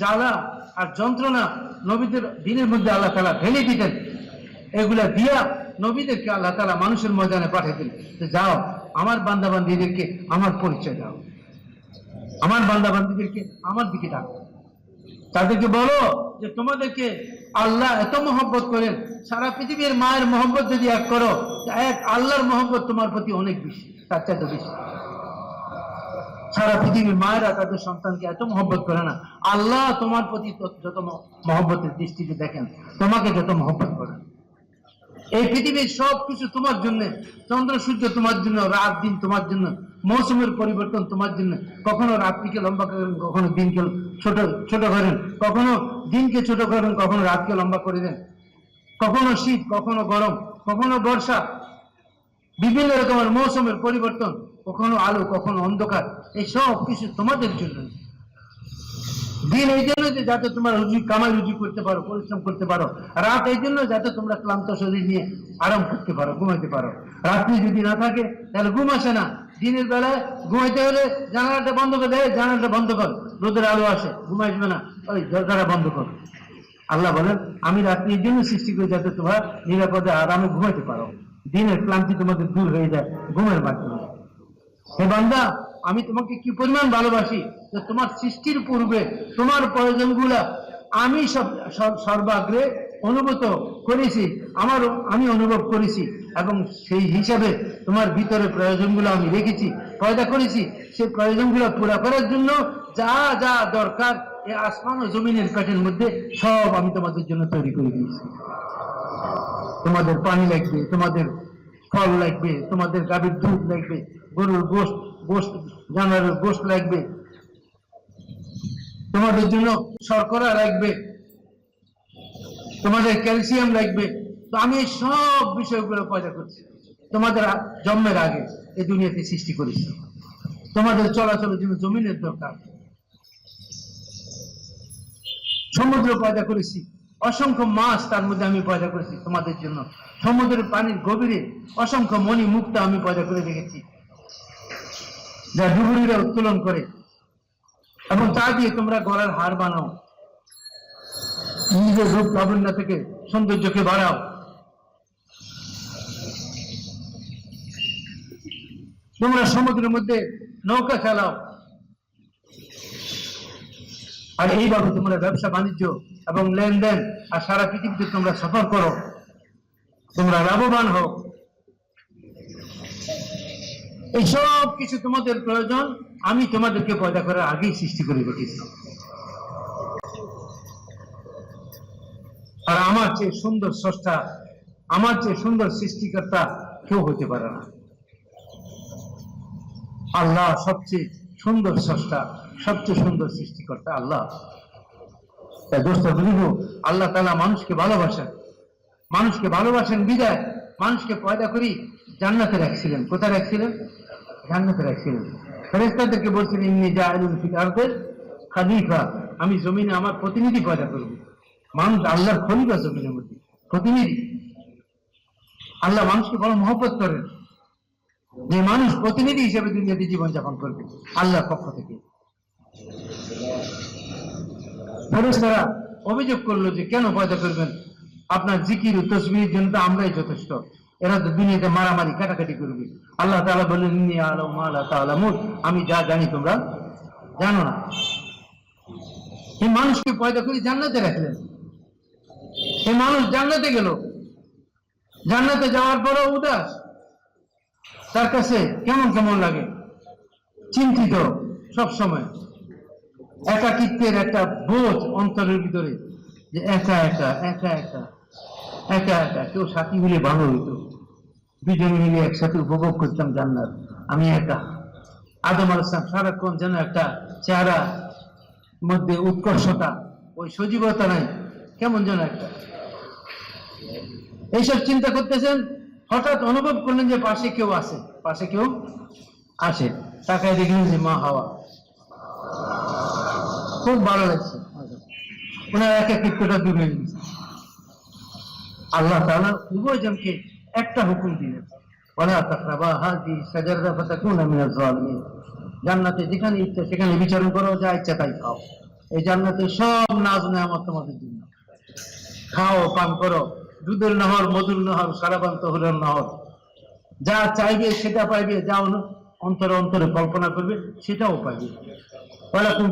জ্বালা আর যন্ত্রণা নবীদের দিনের মধ্যে আল্লাহ তালা ঢেলে দিতেন। এগুলা দিয়া নবীদেরকে আল্লাহ তালা মানুষের ময়দানে পাঠিয়ে যে, যাও, আমার বান্দাবান্দিদেরকে আমার পরিচয় দাও। আমার বান্দাবান্দিদেরকে আমার দিকে ডাকো। তাদেরকে বলো যে, তোমাদেরকে আল্লাহ এত মহব্বত করেন, সারা পৃথিবীর মায়ের মহব্বত যদি এক করো, এক আল্লাহর মহব্বত তোমার প্রতি অনেক বেশি, তার চাইতে বেশি। সারা পৃথিবীর মায়েরা তাদের সন্তানকে এত মহব্বত করে না। আল্লাহ তোমার প্রতি যত মহব্বতের দৃষ্টিতে দেখেন, তোমাকে যত মহব্বত করেন এই পৃথিবীর সব কিছু তোমার জন্য, চন্দ্র, সূর্য তোমার জন্য, রাত, দিন তোমার জন্য, মৌসুমের পরিবর্তন তোমার জন্য। কখনো রাত্রিকে লম্বা করেন, কখনো দিনকে ছোট ছোট করেন। কখনো দিনকে ছোট করেন, কখনো রাতকে লম্বা করে দেন। কখনো শীত, কখনো গরম, কখনো বর্ষা বিভিন্ন রকমের মৌসুমের পরিবর্তন, কখনো আলো, কখনো অন্ধকার, এই সব কিছু তোমাদের জন্য। দিন এই জন্য যে যাতে তোমরা রুজি, কামাই রুজি করতে পারো, পরিশ্রম করতে পারো, রাত এই জন্য যাতে তোমরা ক্লান্ত শরীর নিয়ে আরাম করতে পারো, ঘুমাইতে পারো। রাত্রি যদি না থাকে, তাহলে ঘুম আসে না। দিনের বেলায় ঘুমাইতে হলে জানালাটা বন্ধ করে দেয় জানালাটা বন্ধ কর। রোদের আলো আসে ঘুমাইবে না। ওই দরজাটা বন্ধ কর। আল্লাহ বলেন, আমি রাত্রি এই জন্য সৃষ্টি করি যাতে তোমরা নিরাপদে আরামে ঘুমাইতে পারো। দিনের ক্লান্তি তোমাদের দূর হয়ে যায়, ঘুমের মাধ্যমে। হে বান্দা, আমি তোমাকে কি পরিমাণ ভালোবাসি? যে তোমার সৃষ্টির পূর্বে, তোমার প্রয়োজনগুলা আমি সব সর্বাগ্রে অনুভূত করেছি, আমার আমি অনুভব করেছি, এবং সেই হিসাবে তোমার ভিতরে প্রয়োজনগুলো আমি রেখেছি, পয়দা করেছি। সেই প্রয়োজনগুলো পুরা করার জন্য যা যা দরকার, এই আসমান ও জমিনের পেটের মধ্যে সব আমি তোমাদের জন্য তৈরি করে দিয়েছি। তোমাদের পানি লাগবে, তোমাদের ফল লাগবে, তোমাদের গাভীর দুধ লাগবে, গরুর গোস্ত গোস্ত, জানোয়ারের গোস্ত লাগবে। তোমাদের জন্য শর্করা লাগবে, তোমাদের ক্যালসিয়াম লাগবে। তো আমি এই সব বিষয়গুলো পয়দা করছি। তোমাদের জন্মের আগে এই দুনিয়াতে সৃষ্টি করেছি। তোমাদের চলাচলের জন্য জমিনের দরকার। সমুদ্র পয়দা করেছি। অসংখ্য মাছ তার মধ্যে আমি পয়দা করেছি তোমাদের জন্য। সমুদ্রের পানির গভীরে অসংখ্য মণি মুক্তা আমি পয়দা করে রেখেছি, যা ডুবুরিরা উত্তোলন করে। এবং তা দিয়ে তোমরা গলার হার বানাও। নিজের রূপ লাবণ্য থেকে সৌন্দর্যকে বাড়াও। তোমরা সমুদ্রের মধ্যে নৌকা চালাও। আর এইভাবে তোমরা ব্যবসা বাণিজ্য এবং লেনদেন আর সারা পৃথিবীতে তোমরা সফর করো। তোমরা লাভবান হও। এই সব কিছু তোমাদের প্রয়োজন, আমি তোমাদেরকে পয়দা করার আগেই সৃষ্টি করে রেখেছি। আর আমার চেয়ে সুন্দর স্রষ্টা, আমার চেয়ে সুন্দর সৃষ্টিকর্তা কেউ হতে পারে না। আল্লাহ সবচেয়ে সুন্দর স্রষ্টা। সবচেয়ে সুন্দর সৃষ্টিকর্তা আল্লাহ। তাই দোস্ত বুঝব আল্লাহ তালা মানুষকে ভালোবাসেন। মানুষকে ভালোবাসেন বিদায়। মানুষকে পয়দা করি জান্নাতে রাখছিলেন। কোথায় রাখছিলেন? জান্নাতে রাখছিলেন। ফেরেস্তাদেরকে বলছেন ইমনি জাহিলুল ফিল আরদের খালিফা। আমি জমিনে আমার প্রতিনিধি পয়দা করব। মানুষ আল্লাহর খলিফা জমিনের মধ্যে। প্রতিনিধি। আল্লাহ মানুষকে বড় মহব্বত করেন। যে মানুষ প্রতিনিধি হিসেবে দুনিয়াতে জীবনযাপন করবে, আল্লাহর পক্ষ থেকে। ফেরেশতারা অভিযোগ করল যে, কেন পয়দা করবেন? আপনার জিকির তসবির জন্য তো আমরাই যথেষ্ট। এরা তো দুনিয়াতে মারামারি, কাটাকাটি করবে। আল্লাহ তাআলা বললেন আলাম আল্লাহ তাআলামুন। আমি যা জানি তোমরা জানো না। এই মানুষকে পয়দা করে জান্নাতে রাখলেন। এই মানুষ জান্নাতে গেল। জান্নাতে যাওয়ার পরও উদাস। তার কাছে কেমন কেমন লাগে? চিন্তিত সব সময় একাকিত্বের একটা বোঝ অন্তরের ভিতরে যে একা একা একা একা একা একা। কেউ সাথী মিলে ভালো হইতো। দুজনে মিলে একসাথে উপভোগ করতাম জান্নাত। আমি একা। আদম আলাম সারাক্ষণ যেন একটা চেহারা মধ্যে উৎকর্ষতা ওই সজীবতা নাই। কেমন যেন একটা। এইসব চিন্তা করতেছেন, হঠাৎ অনুভব করলেন যে পাশে কেউ আছে। পাশে কেউ আসে। তাকায় দেখলেন যে মা হাওয়া। খুব ভালো লাগছে। ওনার এক এক দূর আল্লাহ তাআলা উভয়জনকে একটা হুকুম দিলেন তাকরাবা হাজি সাজারদা ফাতাকুনা জালিমিন জান্নাতে যেখানে ইচ্ছা সেখানে বিচারণ করো, যা ইচ্ছা তাই খাও। এই জান্নাতে সব নাজ নেয়ামত তোমাদের জন্য। খাও, পান করো। দুধের নহর, মধুর নহর, সারাবান তহরের নহর। যা চাইবে সেটা পাইবে, যা অনু- অন্তরে অন্তরে কল্পনা করবে, সেটাও পাইবে।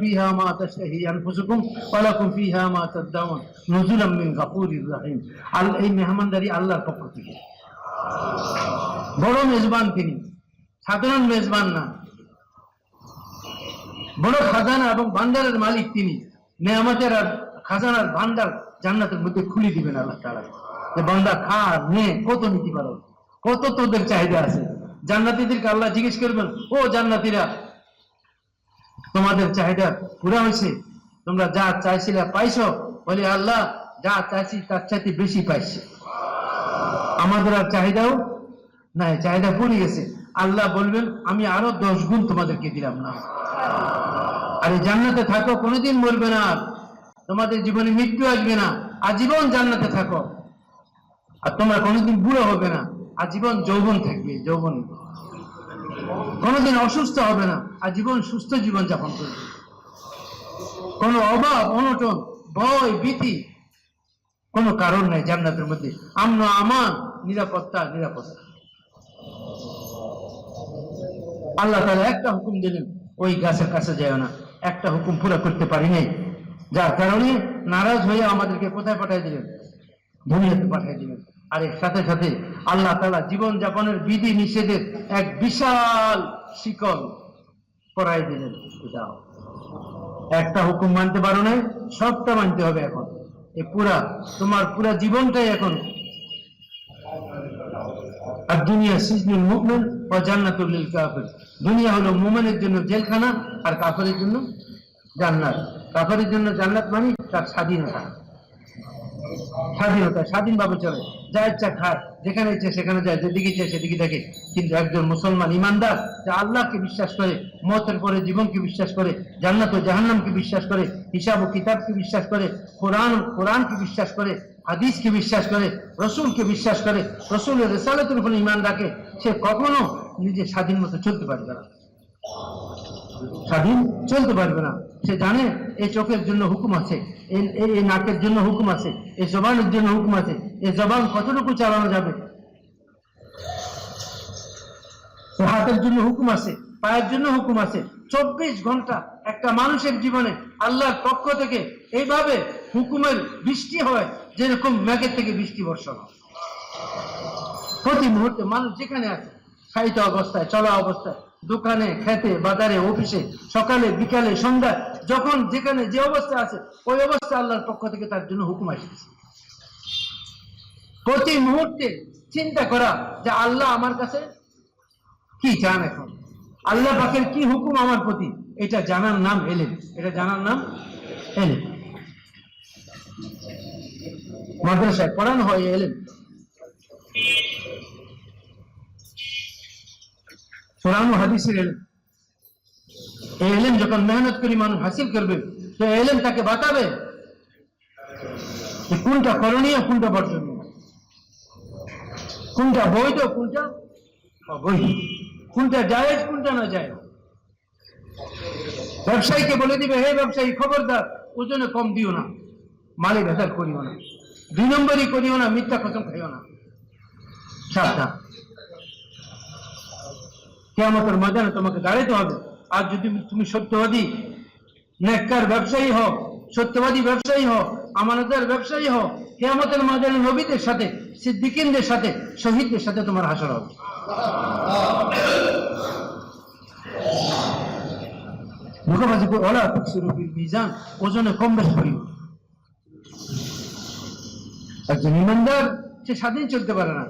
ফিহা মা তাশতাহি আনফুসুকুম ওয়ালাকুম ফিহা মা তাদদাউন নুজুলাম মিন গাফুরির রাহিম আল এই মেহমানদারি আল্লাহর পক্ষ থেকে। বড় মেজবান তিনি। সাধারণ মেজবান না। বড় খাজানা এবং ভান্ডারের মালিক তিনি। নেয়ামতের আর খাজানার ভান্ডার জান্নাতের মধ্যে খুলে দিবেন আল্লাহ তাআলা। যে বান্দা খা, নে, কত নিতে পারো কত তোদের চাহিদা আছে। জান্নাতীদেরকে আল্লাহ জিজ্ঞেস করবেন, ও জান্নাতীরা তোমাদের চাহিদা পুরা হয়েছে। তোমরা যা চাইছিলে পাইছো। বলে, আল্লাহ, যা চাইছি তার চাইতে বেশি পাইছি। আমাদের আর চাহিদাও নাই, চাহিদা পড়ে গেছে। আল্লাহ বলবেন, আমি আরও দশ গুণ তোমাদেরকে দিলাম না। আর জান্নাতে থাকো, কোনোদিন মরবে না। তোমাদের জীবনে মৃত্যু আসবে না। আজীবন জান্নাতে থাকো। আর তোমরা কোনোদিন বুড়ো হবে না। আজীবন যৌবন থাকবে, যৌবন। কোনোদিন অসুস্থ হবে না আজীবন সুস্থ জীবন যাপন করবে। কোনো অভাব, অনটন, ভয়, ভীতি, কোনো কারণ নাই জান্নাতের মধ্যে। আমরা আমান, নিরাপত্তা নিরাপত্তা। আল্লাহ তাআলা একটা হুকুম দিলেন, ওই গাছের কাছে যায় না। একটা হুকুম পুরো করতে পারি নাই। যার কারণে নারাজ হয়ে আমাদেরকে কোথায় পাঠিয়ে দিলেন? দুনিয়াতে পাঠিয়ে দিলেন। আর এর সাথে সাথে আল্লাহ তাআলা জীবন যাপনের বিধি নিষেধের এক বিশাল শিকল পরাই দিলেন এটাও। একটা হুকুম মানতে পারো নাই, সবটা মানতে হবে এখন। এই পুরা, তোমার পুরা জীবনটাই এখন। আর দুনিয়া সিজনুল মুমিন ও জান্নাতুল লিল কাফির। দুনিয়া হলো মুমেনের জন্য জেলখানা আর কাফেরের জন্য জান্নাত। কাফেরের জন্য জান্নাত মানে তার স্বাধীনতা। স্বাধীনতা, স্বাধীনভাবে চলে। যা ইচ্ছা খায়, যেখানে ইচ্ছে সেখানে যায়, যেদিকে ইচ্ছে সেদিকে থাকে। কিন্তু একজন মুসলমান ইমানদার, যে আল্লাহকে বিশ্বাস করে, মতের পরে জীবনকে বিশ্বাস করে, জান্নাত ও জাহান্নামকে বিশ্বাস করে, হিসাব ও কিতাবকে বিশ্বাস করে, কোরআন কোরআনকে বিশ্বাস করে, হাদিসকে বিশ্বাস করে, রসুলকে বিশ্বাস করে, রসুলের রেসালতের উপর ইমান রাখে, সে কখনো নিজে স্বাধীন মতো চলতে পারবে না। স্বাধীন চলতে পারবে না। সে জানে এই চোখের জন্য হুকুম আছে এই নাকের জন্য হুকুম আছে এই জবানের জন্য হুকুম আছে এই জবান কতটুকু চালানো যাবে? হাতের জন্য হুকুম আছে, পায়ের জন্য হুকুম আছে। চব্বিশ ঘণ্টা একটা মানুষের জীবনে আল্লাহর পক্ষ থেকে এইভাবে হুকুমের বৃষ্টি হয় যেরকম মেঘের থেকে বৃষ্টি বর্ষণ প্রতি মুহূর্তে মানুষ যেখানে আছে, খাইতে অবস্থায়, চলা অবস্থায় দোকানে, খেতে, বাজারে, অফিসে, সকালে, বিকালে সন্ধ্যায় যখন যেখানে যে অবস্থা আছে, ওই অবস্থা আল্লাহর পক্ষ থেকে তার জন্য হুকুম আসতেছে। প্রতি মুহূর্তে চিন্তা করা যে আল্লাহ আমার কাছে কি চান এখন? আল্লাহ পাকের কি হুকুম আমার প্রতি? এটা জানার নাম এলেন। এটা জানার নাম এলেন। মাদ্রাসায় পড়ানো হয় এলেন। কোরআন হাদিসের এলেন এই যখন মেহনত করি, মানুষ হাসিল করবে, তো এলেন তাকে বাতাবে যে কোনটা করণীয়, কোনটা বর্জনীয়? কোনটা বৈধ, কোনটা অবৈধ? কোনটা জায়েজ, কোনটা না যায় ব্যবসায়ীকে বলে দিবে, হে ব্যবসায়ী, খবরদার, ওজনে কম দিও না, মালে ভেজাল করিও না, দুই নম্বরই করিও না, মিথ্যা কসম খাইও না। সাবধান। কেয়ামতের ময়দানে তোমাকে দাঁড়াইতে হবে। আর যদি তুমি সত্যবাদী, নেককার ব্যবসায়ী হও, সত্যবাদী ব্যবসায়ী হও, আমানতের ব্যবসায়ী হও, কেয়ামতের ময়দানে নবীদের সাথে, সিদ্দিকিনদের সাথে, শহীদদের সাথে তোমার হাসর হবে। ওলা মিজান ওজনে কম বেশ করিও একজন ইমানদার সে স্বাধীন চলতে পারে না।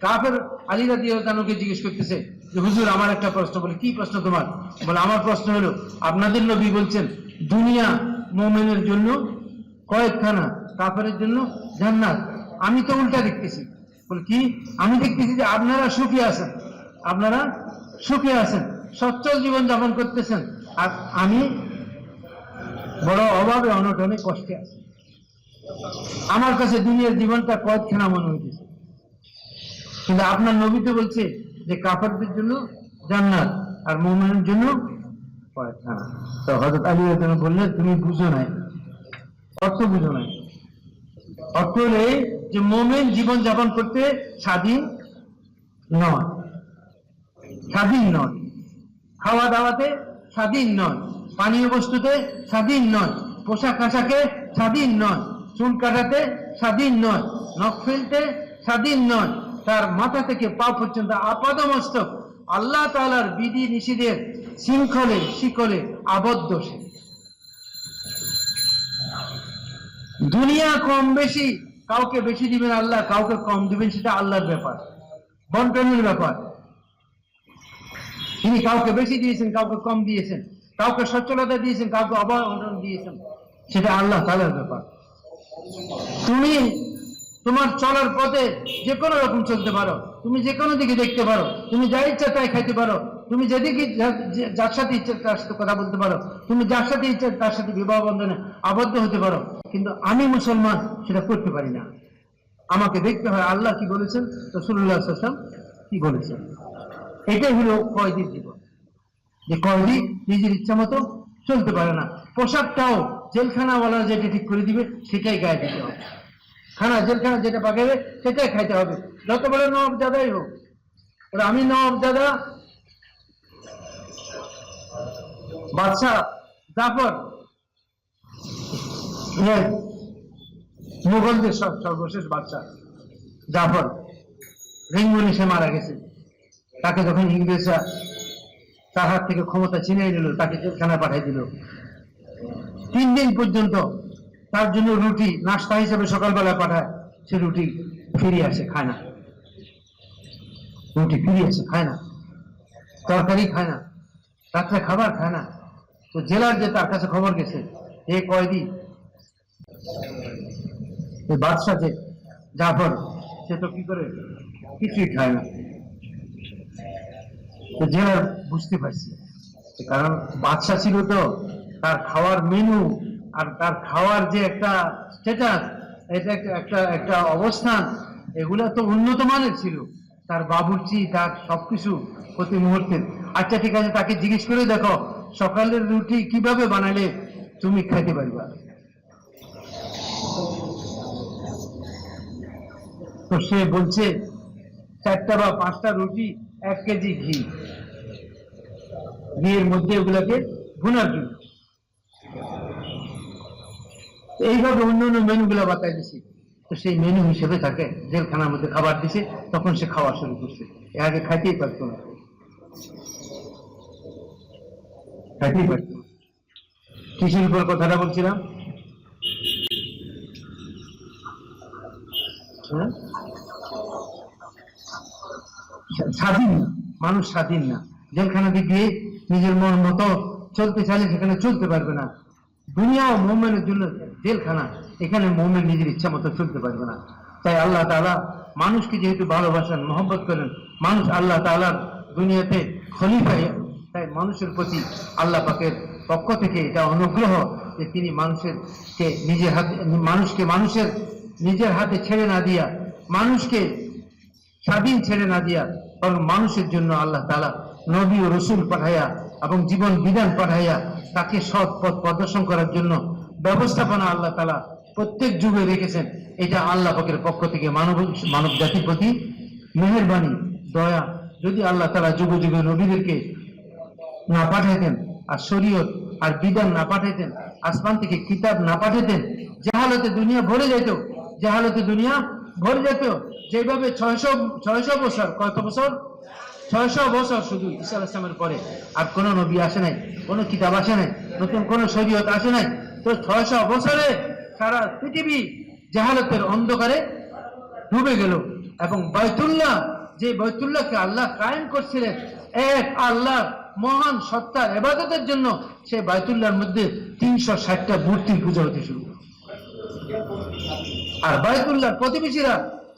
কাফের আলী রাদি তানুকে জিজ্ঞেস করতেছে যে, হুজুর, আমার একটা প্রশ্ন বলে, কি প্রশ্ন তোমার? বলে, আমার প্রশ্ন হলো, আপনাদের নবী বলছেন, দুনিয়া মোমেনের জন্য কয়েকখানা কাফের জন্য জান্নাত। আমি তো উল্টা দেখতেছি। বলে, কি? আমি দেখতেছি যে আপনারা সুখী আছেন। আপনারা সুখী আছেন। সচ্ছল জীবন যাপন করতেছেন। আর আমি বড় অভাবে, অনটনে কষ্টে আছি। আমার কাছে দুনিয়ার জীবনটা কয়েকখানা মনে হইতেছে। কিন্তু আপনার নবী তো বলছে যে কাফারদের জন্য জান্নাত আর মোমেনের জন্য তো হজরত আলী আনহু বললেন, তুমি বুঝো নাই। অর্থ বুঝো নাই। অর্থ হলে যে মোমেন জীবন যাপন করতে স্বাধীন নয়। স্বাধীন নয়। খাওয়া দাওয়াতে স্বাধীন নয়। পানীয় বস্তুতে স্বাধীন নয়। পোশাক আশাকে স্বাধীন নয়। চুল কাটাতে স্বাধীন নয়, নখ ফেলতে স্বাধীন নয়। তার মাথা থেকে পা পর্যন্ত আপাদমস্তক। আল্লাহ তালার বিধি নিষেধের শৃঙ্খলে শিকলে আবদ্ধ সে। দুনিয়া কম বেশি, কাউকে বেশি দিবেন আল্লাহ, কাউকে কম দিবেন সেটা আল্লাহর ব্যাপার, বন্টনের ব্যাপার। তিনি কাউকে বেশি দিয়েছেন, কাউকে কম দিয়েছেন, কাউকে সচ্ছলতা দিয়েছেন, কাউকে অবহেলন দিয়েছেন, সেটা আল্লাহ তালার ব্যাপার। তুমি তোমার চলার পথে যে কোনো রকম চলতে পারো। তুমি যে কোনো দিকে দেখতে পারো। তুমি যা ইচ্ছা তাই খাইতে পারো। তুমি যেদিকে যার সাথে ইচ্ছা তার সাথে কথা বলতে পারো। তুমি যার সাথে ইচ্ছা তার সাথে বিবাহ বন্ধনে আবদ্ধ হতে পারো। কিন্তু আমি মুসলমান, সেটা করতে পারি না। আমাকে দেখতে হয় আল্লাহ কি বলেছেন? রসুল্লাহ সাল্লাম কি বলেছেন? এটাই হলো কয়দির জীবন। যে কয়দি নিজের ইচ্ছা মতো চলতে পারে না। পোশাকটাও জেলখানাওয়ালা যেটা ঠিক করে দিবে সেটাই গায়ে দিতে হবে। খানা জেলখানা যেটা পাকাবে সেটাই খাইতে হবে। যত বড় নবাবজাদাই হোক এবার আমি নবাবজাদা বাদশাহ জাফর হ্যাঁ, মুঘলদের সব সর্বশেষ বাদশাহ জাফর রিঙ্গুনি সে মারা গেছে। তাকে যখন ইংরেজরা তার হাত থেকে ক্ষমতা ছিনিয়ে নিল তাকে জেলখানা পাঠিয়ে দিল। তিন দিন পর্যন্ত তার জন্য রুটি, নাস্তা হিসেবে সকালবেলা পাঠায়। সে রুটি ফিরিয়ে আসে, খায় না। রুটি ফিরিয়ে আসে, খায় না। তরকারি খায় না। রাত্রে খাবার খায় না। তো জেলার যে তার কাছে খবর গেছে, এ কয়দি বাদশাহ যে জাফর, সে তো কি করে? কিছুই খায় না। তো জেলার বুঝতে পারছি। কারণ বাদশা ছিল তো তার খাওয়ার মেনু আর তার খাওয়ার যে একটা স্ট্যাটাস এটা একটা একটা অবস্থান, এগুলা তো উন্নত মানের ছিল। তার বাবুর্চি, তার সবকিছু প্রতি মুহূর্তে। আচ্ছা ঠিক আছে, তাকে জিজ্ঞেস করে দেখো, সকালের রুটি কীভাবে বানালে তুমি খেতে পারবা? তো সে বলছে, চারটা বা পাঁচটা রুটি, এক কেজি ঘি। ঘিয়ের মধ্যে ওগুলোকে ভুনার জন্য এইভাবে অন্য অন্য মেনুগুলো বাতায় দিছি। তো সেই মেনু হিসেবে তাকে জেলখানার মধ্যে খাবার দিছে, তখন সে খাওয়া শুরু করছে। এর আগে খাইতেই পারতো না। খাইতেই পারতো। কিসের উপর কথাটা বলছিলাম? হ্যাঁ? স্বাধীন না, মানুষ স্বাধীন না। জেলখানাতে গিয়ে নিজের মন মতো চলতে চাইলে সেখানে চলতে পারবে না। দুনিয়া মোমেনের জন্য জেলখানা, এখানে মোমেন নিজের ইচ্ছা মতো চলতে পারবে না। তাই আল্লাহ তাআলা মানুষকে যেহেতু ভালোবাসেন, মহব্বত করেন, মানুষ আল্লাহ তালার দুনিয়াতে খলিফাই তাই মানুষের প্রতি আল্লাহ পাকের পক্ষ থেকে এটা অনুগ্রহ যে তিনি মানুষের কে নিজের হাতে, মানুষকে মানুষের নিজের হাতে ছেড়ে না দিয়া, মানুষকে স্বাধীন ছেড়ে না দিয়া, বরং মানুষের জন্য আল্লাহ তালা নবী ও রসুল পাঠাইয়া এবং জীবন বিধান পাঠাইয়া তাকে সৎ পথ প্রদর্শন করার জন্য ব্যবস্থাপনা আল্লাহ তালা প্রত্যেক যুগে রেখেছেন। এটা আল্লাহ পাকের পক্ষ থেকে মানব মানব জাতির প্রতি মেহেরবানি, দয়া। যদি আল্লাহ তালা যুগে যুগে নবীদেরকে না পাঠাইতেন, আর শরীয়ত আর বিধান না পাঠাইতেন, আসমান থেকে কিতাব না পাঠাইতেন, জাহালতে দুনিয়া ভরে যেত জাহালতে দুনিয়া ভরে যেত যেভাবে ছয়শো ছয়শো বছর, কত বছর? ছয়শো বছর শুধু ঈসা ইসলামের পরে আর কোনো নবী আসে নাই, কোনো কিতাব আসে নাই, নতুন কোনো শরীয়ত আসে নাই। তো ছয়শো বছরে সারা পৃথিবী জাহালতের অন্ধকারে ডুবে গেল এবং বৈতুল্লাহ যে বৈতুল্লাহকে আল্লাহ কায়েম করছিলেন, এক আল্লাহ মহান সত্তার এবাদতের জন্য সে বাইতুল্লাহর মধ্যে তিনশো ষাটটা মূর্তির পূজা হতে শুরু আর বাইতুল্লাহর প্রতিবেশীরা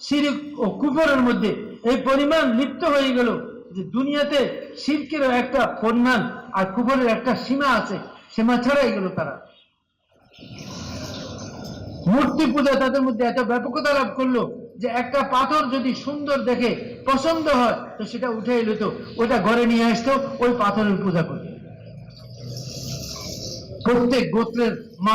শিরিক ও কুফরের মধ্যে এই পরিমাণ লিপ্ত হয়ে গেল। যে দুনিয়াতে শিরকেরও একটা পরিমাণ আর কুফরের একটা সীমা আছে, সীমা ছাড়াই গেল তারা। মূর্তি পূজা তাদের মধ্যে এত ব্যাপকতা লাভ করল যে একটা পাথর যদি সুন্দর দেখে পছন্দ হয়, তো সেটা উঠে এলো তো, ওটা ঘরে নিয়ে আসতো, ওই পাথরের পূজা করতো। প্রত্যেক গোত্রের মা